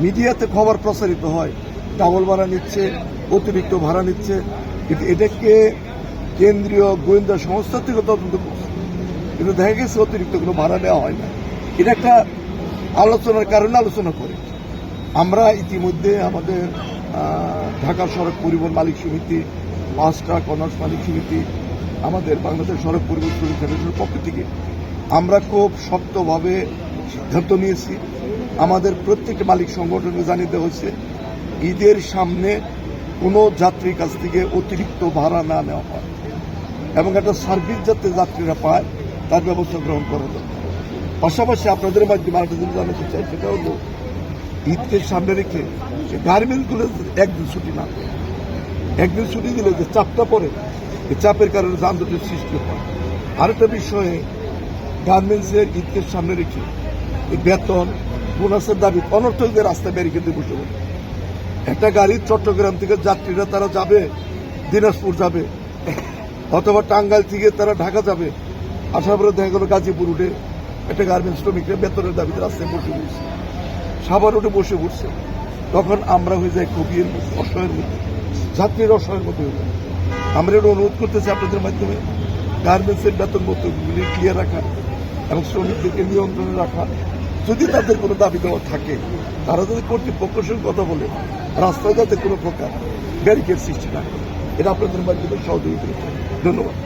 মিডিয়াতে খবর প্রচারিত হয় ডাবল ভাড়া নিচ্ছে অতিরিক্ত ভাড়া নিচ্ছে। কিন্তু এটাকে কেন্দ্রীয় গোয়েন্দা সংস্থা থেকে তদন্ত করছে। কিন্তু দেখা গেছে অতিরিক্ত কোনো ভাড়া দেওয়া হয় না। এটা একটা আলোচনার কারণে আলোচনা করে। আমরা ইতিমধ্যে আমাদের আহ, ঢাকা সড়ক পরিবহন মালিক সমিতি পাঁচটা কনার্স মালিক সমিতি আমাদের বাংলাদেশ সড়ক পরিবহন শ্রমিক ফেডারেশনের পক্ষ থেকে আমরা খুব শক্তভাবে সিদ্ধান্ত নিয়েছি। আমাদের প্রত্যেকটা মালিক সংগঠনকে দেওয়া হয়েছে, ঈদের সামনে কোনো যাত্রীর কাছ থেকে অতিরিক্ত ভাড়া না নেওয়া হয় এবং একটা সার্ভিস যাতে যাত্রীরা পায়, তার ব্যবস্থা গ্রহণ করা দরকার পাশাপাশি আপনাদের মাধ্যমে আরেকটা জিনিস জানাতে চাই, সেটা হলো ঈদকে সামনে রেখে গার্মেন্টসগুলো একদিন ছুটি না। একদিন ছুটি দিলে যে চাপটা পড়ে, এই চাপের কারণে যানজটের সৃষ্টি হয় আরেকটা বিষয়ে গার্মেন্টসের ঈদকে সামনে রেখে এই বেতন বোনাসের দাবি, অনর্থকদের রাস্তায় ব্যারিকেডে বসে পড়ে একটা গাড়ি চট্টগ্রাম থেকে যাত্রীরা তারা যাবে, দিনাজপুর যাবে, অথবা টাঙ্গাইল থেকে তারা ঢাকা যাবে। আসার পরে দেখা গেল গাজীপুর উঠে একটা গার্মেন্টস শ্রমিকরা বেতনের দাবিতে রাস্তায় বসে পড়ছে সাবার উঠে বসে পড়ছে তখন আমরা হয়ে যাই কবির অসহায়ের মধ্যে। যাত্রীর অসহায়ের মধ্যে হয়ে আমরা এটা অনুরোধ করতেছি আপনাদের মাধ্যমে গার্মেন্টসের বেতন মতগুলি ক্লিয়ার রাখা এবং শ্রমিকদেরকে নিয়ন্ত্রণে রাখা যদি তাদের কোনো দাবি দেওয়া থাকে, তারা যদি কর্তৃপক্ষের সঙ্গে কথা বলে, রাস্তায় যাতে কোনো প্রকার ব্যারিকেড সৃষ্টি না এটা আপনাদের মাধ্যমে সহযোগিতা ধন্যবাদ।